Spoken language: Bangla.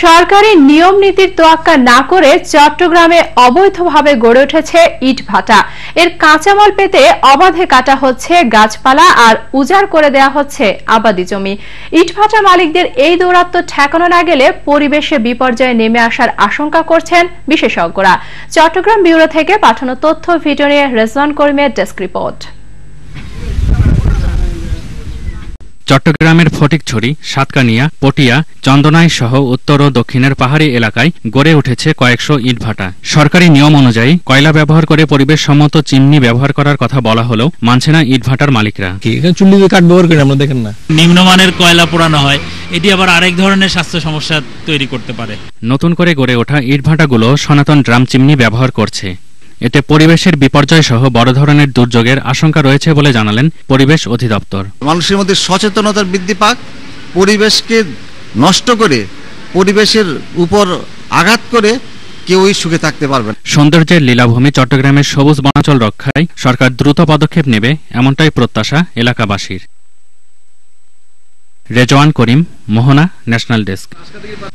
সরকারি নিয়ম নীতির তোয়াক্কা না করে চট্টগ্রামে অবৈধভাবে গড়ে উঠেছে ইট ভাটা। এর কাঁচামাল পেতে অবাধে কাটা হচ্ছে গাছপালা আর উজাড় করে দেয়া হচ্ছে আবাদি জমি। ইট ভাটা মালিকদের এই দৌরাত্ম ঠেকানো না গেলে পরিবেশে বিপর্যয়ে নেমে আসার আশঙ্কা করছেন বিশেষজ্ঞরা। চট্টগ্রাম ব্যুরো থেকে পাঠানো তথ্য, ভিডিও নিয়ে রেজওয়ান করিমের ডেস্ক রিপোর্ট। চট্টগ্রামের ফটিকছড়ি সাতকানিয়া পটিয়া চন্দনাই সহ উত্তর ও দক্ষিণের পাহাড়ি এলাকায় গড়ে উঠেছে কয়েকশো ইটভাটা সরকারি নিয়ম অনুযায়ী কয়লা ব্যবহার করে পরিবেশ সম্মত চিমনি ব্যবহার করার কথা বলা হলেও মানছে না ইটভাটার মালিকরা। চুল্লি দিয়ে কাঠ ব্যবহার করি আমরা দেখেন না। নিম্নমানের কয়লা পোড়ানো হয় এটি আবার আরেক ধরনের স্বাস্থ্য সমস্যা তৈরি করতে পারে। নতুন করে গড়ে ওঠা ইটভাটাগুলো সনাতন ড্রাম চিমনি ব্যবহার করছে। এতে পরিবেশের বিপর্যয় সহ বড় ধরনের দুর্যোগের আশঙ্কা রয়েছে বলে জানালেন পরিবেশ অধিদপ্তর। মানুষের মধ্যে সচেতনতার বৃদ্ধি পাক পরিবেশকে নষ্ট করে পরিবেশের উপর আঘাত করে কেউই সুখে থাকতে পারবে না। সৌন্দর্যের লীলাভূমি চট্টগ্রামের সবুজ বনাঞ্চল রক্ষায় সরকার দ্রুত পদক্ষেপ নেবে এমনটাই প্রত্যাশা এলাকাবাসীর। Rezwan Karim Mohona national desk.